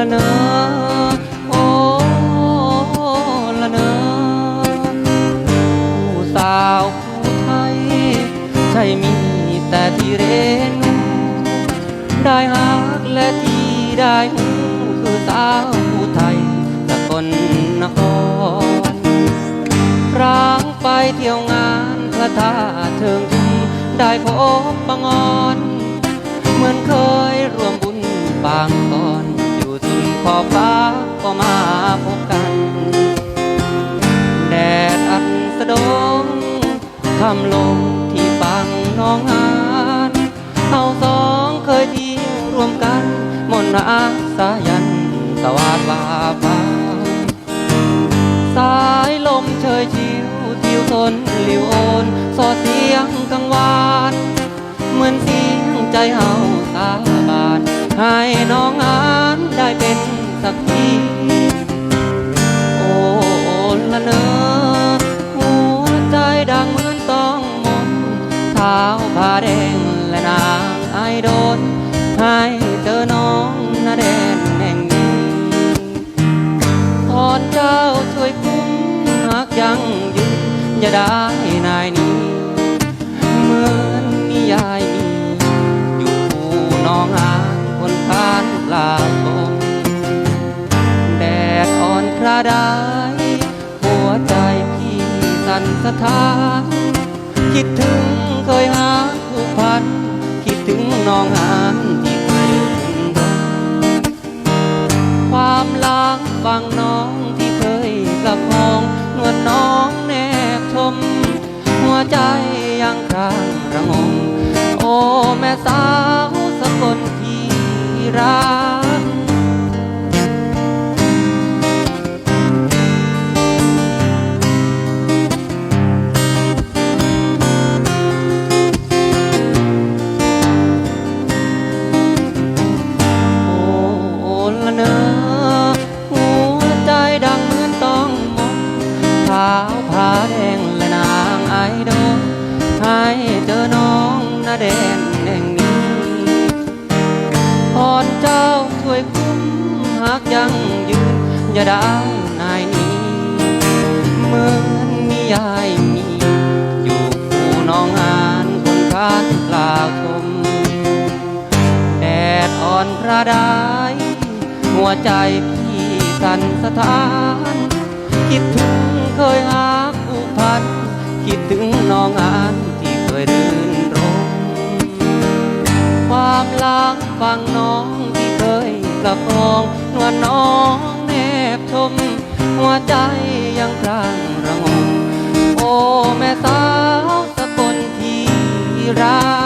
ละเนอโอ้ละเนอผู้สาวผู้ไทย ใช่มีแต่ที่เรนูได้ฮักและที่ได้หูคือสาวผู้ไทยสกลนครร้างไปเที่ยวงานพระธาตุเทิงทีได้พบบังอ มาพบกัน แดดอัดสะดงคำลงที่ฟังน้องงานเอาสองเคยเที่ยวรวมกัน มนอาสายันสวัสดวาฟาสายลมเชยชิวทิวทนลิวโอน สอดเสียงกังวาน เหมือนเสียงใจเฮา เท้าผ้าแดงและนางไอโดนให้เจอน้องนาแดนแห่งนี้พรเจ้าช่วยคุ้มหากยังยืนอย่าได้นายนี้เหมือนนิยายมีอยู่คู่น้องหานคนพานปลาตมแดดอ่อนคราได้หัวใจพี่สั่นสะท้านคิดถึง เคยหาผู้พันคิดถึงน้องหานที่เคยยืนรอความล้างฟังน้องที่เคยประคองนวลน้องแนบชม หัวใจยังครางระงมโอ้แม่สาวสกลที่รัก พรเจ้าช่วยคุ้มหากยังยืน อย่าได้นายนี้เหมือนนิยายมี อยู่คู่น้องอานคนคานกล่าวชมแดดอ่อนพระดายหัวใจพี่สั่นสะท้าน คิดถึงเคยหาผู้พัน คิดถึงน้องอาน ฟังน้องที่เคยประคองนวลน้องแนบชม หัวใจยังครางระงมโอ้แม่สาวสกลที่รัก